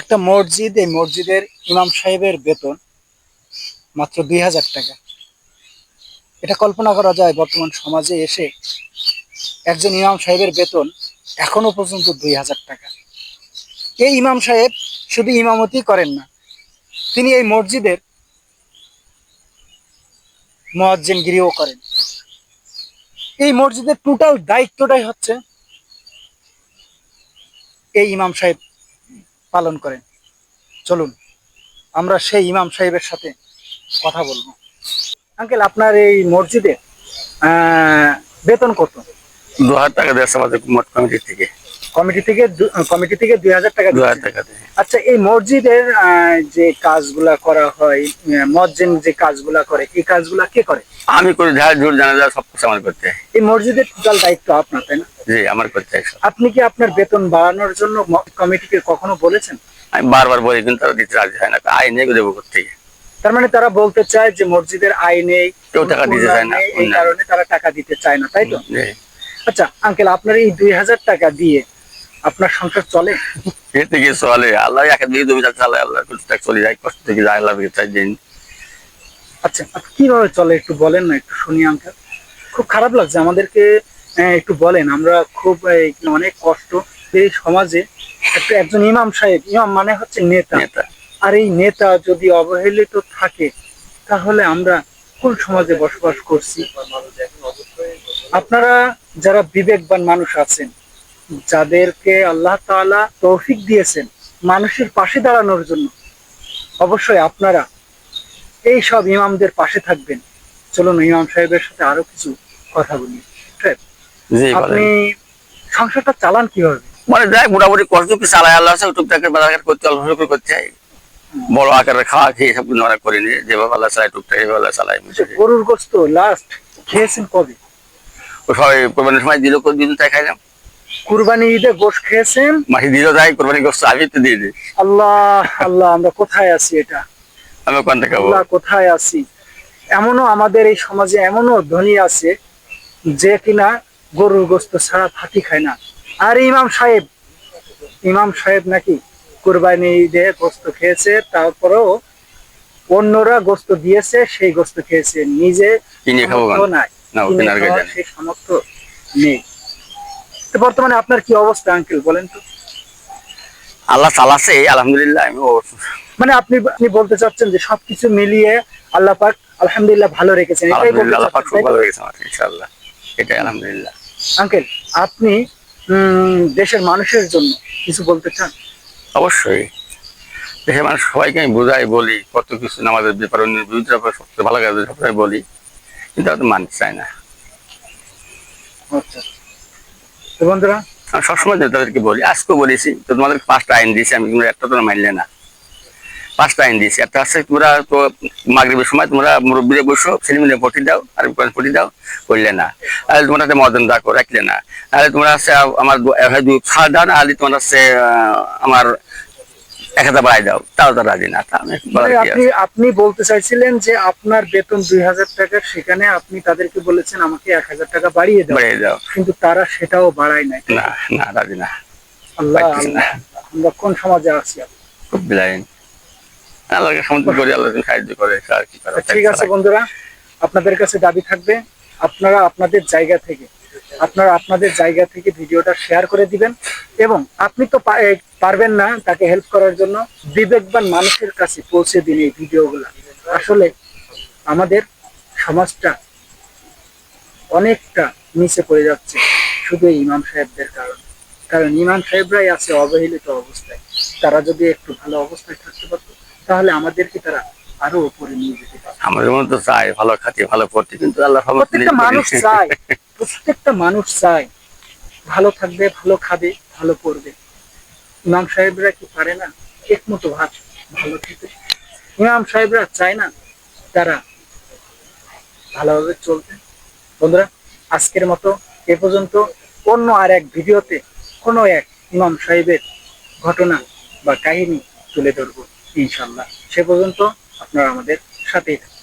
একটা মসজিদ, এই মসজিদের ইমাম সাহেবের বেতন মাত্র দুই হাজার টাকা। এটা কল্পনা করা যায় বর্তমান সমাজে এসে একজন ইমাম সাহেবের বেতন এখনও পর্যন্ত দুই হাজার টাকা। এই ইমাম সাহেব শুধু ইমামতি করেন না, তিনি এই মসজিদের মহাজ্জেনগিরিও করেন। এই মসজিদের টোটাল দায়িত্বটাই হচ্ছে এই ইমাম সাহেব পালন করেন। চলুন, আমরা সেই ইমাম সাহেবের সাথে কথা বলব। আঙ্কেল, আপনার এই মসজিদে বেতন কত? দু হাজার টাকা দিয়েছে আমাদের মোট কমিটি থেকে। কমিটি থেকে কমিটি থেকে দুই হাজার টাকা হাজার টাকা আচ্ছা এই মসজিদের যে কাজগুলা করা হয় মসজিদ যে কাজগুলা করে এই কাজগুলা কে করে? আমি করি ঝাড় ঝুড় জানা যায় সব কিছু আমার করতে এই মসজিদের টোটাল দায়িত্ব আপনার তাই না? জি আমার করতে আপনি কি আপনার বেতন বাড়ানোর জন্য কমিটিকে কখনো বলেছেন? আমি বারবার বলি কিন্তু তারা দিতে রাজি হয় না। আয় নেই দেবো থেকে? তার মানে তারা বলতে চায় যে মসজিদের আয় নেই কেউ টাকা দিতে চায় না, এই কারণে তারা টাকা দিতে চায় না তাই তো? আচ্ছা আঙ্কেল আপনার এই দুই হাজার টাকা দিয়ে আপনার সংসার চলে? থেকে চলে। আল্লাহ একে দিয়ে তুমি চালে আল্লাহ টাকা চলে যায়। কষ্ট থেকে যায় আল্লাহ চাই দিন আচ্ছা কীভাবে চলে? একটু বলেন না একটু শুনি আঙ্কেল। খুব খারাপ লাগছে আমাদেরকে একটু বলেন। আমরা খুব অনেক কষ্ট এই সমাজে একটা একজন ইমাম সাহেব ইমাম মানে হচ্ছে নেতা। নেতা। আর এই নেতা যদি অবহেলিত থাকে তাহলে আমরা কোন সমাজে বসবাস করছি? আপনারা যারা বিবেকবান মানুষ আছেন যাদেরকে আল্লাহ তাআলা তৌফিক দিয়েছেন মানুষের পাশে দাঁড়ানোর জন্য। অবশ্যই আপনারা এই সব ইমামদের পাশে থাকবেন। চলুন ইমাম সাহেবের সাথে আরও কিছু কথা বলি। আপনি সংসারটা চালান কীভাবে? মানে দেখ মোটামুটি কষ্ট কি চালায় আল্লাহ টুকটাকের বাজার করতে অল্প করে করতে হয়। বড় আকারে খাওয়া খেয়ে সব আমরা করিনি যেভাবে আল্লাহ চালায় টুকটাক এভাবে আল্লাহ চালায় গরুর গোস্ত লাস্ট খেয়েছেন কবে? ও সবাই সময় দিল করে দিন তাই খাইলাম? কুরবানি ঈদে গোশ খেয়েছেন? মাসি দিল যাই কোরবানি গোস্ত আমি তো দিয়ে দিই। আল্লাহ আল্লাহ আমরা কোথায় আছি এটা? আমি ওখান থেকে আল্লাহ কোথায় আছি? এমনও আমাদের এই সমাজে এমনও ধনী আছে যে কিনা গরুর গোস্ত ছাড়া ভাতি খায় না। আর ইমাম সাহেব ইমাম সাহেব নাকি কুরবানি ঈদে গোস্ত খেয়েছে তারপরেও অন্যরা গোস্ত দিয়েছে সেই গোস্ত খেয়েছে। নিজে কিনে খাব কেন? না, কিনে সেই সামর্থ্য নেই। বর্তমানে আপনার কি অবস্থা আঙ্কেল বলেন তো। আল্লাহ চালাচ্ছে আলহামদুলিল্লাহ আমি মানে আপনি আপনি বলতে চাচ্ছেন যে সবকিছু মিলিয়ে আল্লাহ পাক আলহামদুলিল্লাহ ভালো রেখেছেন এটাই বলতে আলহামদুলিল্লাহ আল্লাহ পাক চাচ্ছেন, খুব তাই তো? ভালো রেখেছে ইনশাআল্লাহ এটাই আলহামদুলিল্লাহ। আঙ্কেল আপনি দেশের মানুষের জন্য কিছু বলতে চান? অবশ্যই। দেশের মানুষ সবাইকে আমি বোঝাই বলি কত কিছু আমাদের ব্যাপার বিরুদ্ধে সবচেয়ে ভালো কাজ সবসময় বলি কিন্তু মানতে চায় না। আচ্ছা তো বন্ধুরা? সবসময় তাদেরকে বলি বলেছি, তো তোমাদের পাঁচটা আইন দিয়েছি, আমি তোমরা একটা তোমরা মানলে না। পাঁচটা আইন দিয়েছি, একটা তোমরা তো মাগরীবের সময় তোমরা মুরব্বীরে বসো ভোটি দাও, আর ভোটি দাও, করলে না। আর তোমরা মদন রাখলে না। আর তোমরা আছে আমার দু- দুই দাও না আর হচ্ছে আমার এক হাজার বাড়াই দাও তাও তো রাজি না মানে আপনি আপনি বলতে চাইছিলেন যে আপনার বেতন দুই হাজার টাকা সেখানে আপনি তাদেরকে বলেছেন আমাকে এক হাজার টাকা বাড়িয়ে দাও। বাড়িয়ে দাও। কিন্তু তারা সেটাও বাড়ায় নাই। না না রাজি না। আল্লাহ না। আমরা কোন সমাজে আছি খুব বিলাইন। আল্লাহকে সমর্থন করি আল্লাহ সাহায্য করে আর কি করা ঠিক আছে বন্ধুরা আপনাদের কাছে দাবি থাকবে আপনারা আপনাদের জায়গা থেকে আপনারা আপনাদের জায়গা থেকে ভিডিওটা শেয়ার করে দিবেন এবং আপনি তো পারবেন না তাকে হেল্প করার জন্য। বিবেকবান মানুষের কাছে পৌঁছে দিন এই ভিডিওগুলো। আসলে আমাদের সমাজটা অনেকটা নিচে পড়ে যাচ্ছে শুধু ইমাম সাহেবদের কারণে। কারণ ইমাম সাহেবরাই আছে অবহেলিত অবস্থায়। তারা যদি একটু ভালো অবস্থায় থাকতে পারতো তাহলে আমাদেরকে তারা আরও উপরে নিয়ে যেতে পারত। আমাদের মনে তো চাই ভালো খাতে ভালো পড়তে কিন্তু আল্লাহ প্রত্যেকটা মানুষ চায়। প্রত্যেকটা মানুষ চায়, ভালো থাকবে, ভালো খাবে, ভালো পড়বে। ইমাম সাহেবরা কি পারে না? এক মতো ভাত ভালো খেতে ইমাম সাহেবরা চায় না তারা ভালোভাবে চলতে। বন্ধুরা, আজকের মতো এ পর্যন্ত। অন্য আর এক ভিডিওতে কোনো এক ইমাম সাহেবের ঘটনা বা কাহিনী তুলে ধরবো ইনশাল্লাহ সে পর্যন্ত আপনারা আমাদের সাথেই থাকুন।